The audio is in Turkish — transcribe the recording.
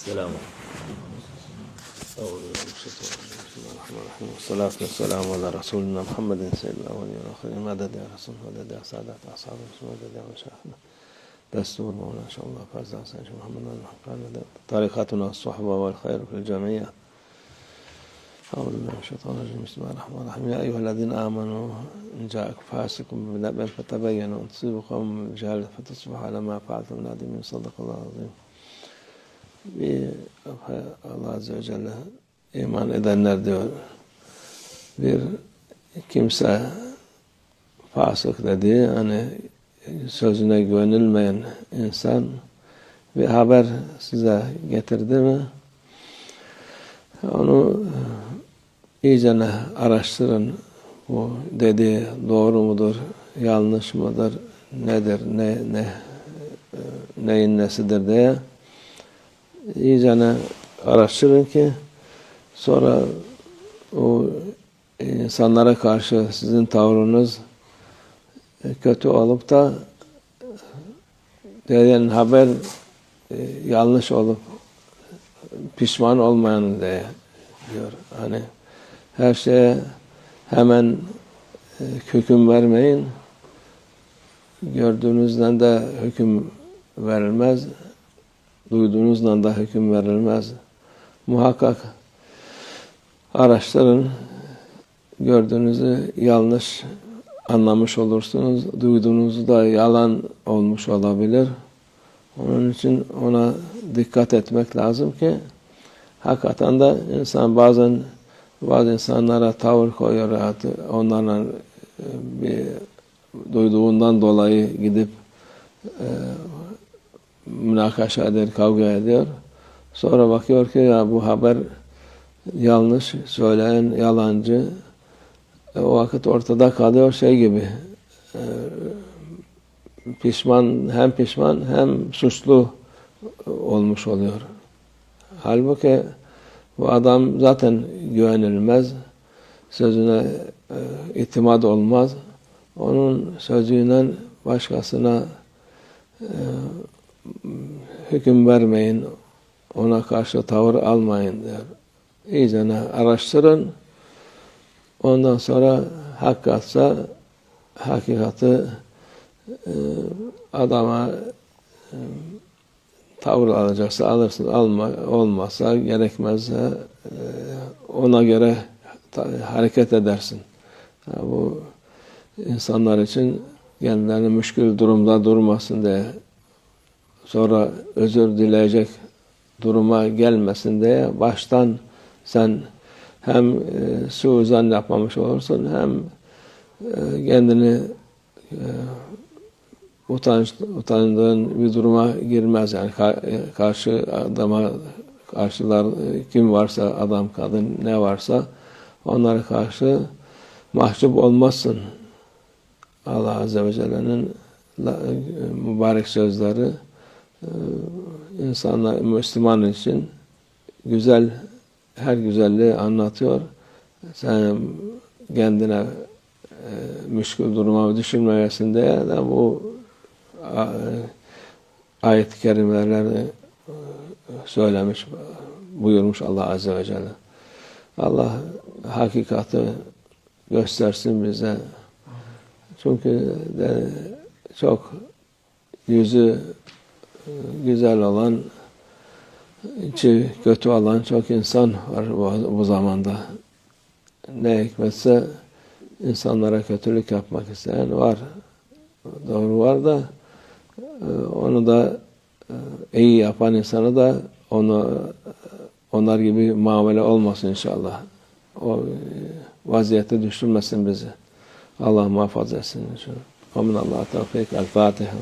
السلام. والصلاة والسلام على رسولنا محمد سيد الأولين والآخرين. مدد يا رسول مدد يا سادات أصحاب رسول مدد يا مشايخنا؟ دستور مولانا إن شاء الله فاز حسين محمد قال طريقتنا الصحبة والخير في الجميع. أعوذ بالله من الشيطان الرجيم. بسم الله الرحمن الرحيم. يا أيها الذين آمنوا إن جاءكم فاسق بنبأ فتبينوا. أن تصيبوا قوم بجهالة فتصبحوا على ما فعلتم. نادمين صدق الله العظيم. Bir Allah Azze ve Celle iman edenler diyor. Bir kimse fasık dediği hani sözüne güvenilmeyen insan bir haber size getirdi mi onu iyice araştırın. Bu dediği doğru mudur yanlış mıdır nedir ne ne neyin nesidir diye iyicene araştırın ki sonra o insanlara karşı sizin tavrınız kötü olup da verilen haber yanlış olup pişman olmayan diye diyor. Hani her şeye hemen hüküm vermeyin. Gördüğünüzden de hüküm verilmez duyduğunuzdan da hüküm verilmez. Muhakkak araştırın, gördüğünüzü yanlış anlamış olursunuz, duyduğunuzu da yalan olmuş olabilir. Onun için ona dikkat etmek lazım ki hakikaten de insan bazen bazı insanlara tavır koyuyor, onlarla bir duyduğundan dolayı gidip e, münakaşa eder, kavga ediyor. Sonra bakıyor ki ya bu haber yanlış, söyleyen yalancı. E, o vakit ortada kalıyor şey gibi. E, pişman, hem pişman hem suçlu olmuş oluyor. Halbuki bu adam zaten güvenilmez. Sözüne e, itimat olmaz. Onun sözüyle başkasına e, hüküm vermeyin, ona karşı tavır almayın diyor. İyice araştırın. Ondan sonra hakikatsa hakikati e, adama e, tavır alacaksa alırsın, alma, olmazsa gerekmezse ona göre hareket edersin. Yani bu insanlar için kendilerini müşkül durumda durmasın diye sonra özür dileyecek duruma gelmesin diye baştan sen hem e, suuzan yapmamış olursun hem e, kendini e, utanç, utandığın bir duruma girmez yani e, karşı adama karşılar e, kim varsa adam kadın ne varsa onlara karşı mahcup olmazsın. Allah Azze ve Celle'nin e, mübarek sözleri insanlar, Müslüman için güzel, her güzelliği anlatıyor. Sen kendine e, müşkül duruma düşürmeyesin diye de bu ayet-i kerimeleri e, söylemiş, buyurmuş Allah Azze ve Celle. Allah hakikati göstersin bize. Çünkü de çok yüzü güzel olan, içi kötü olan çok insan var bu, bu zamanda. Ne hikmetse insanlara kötülük yapmak isteyen var. Doğru var da e, onu da e, iyi yapan insanı da onu onlar gibi muamele olmasın inşallah. O e, vaziyette düşürmesin bizi. Allah muhafaza etsin. Amin Allah tevfik. El Fatiha.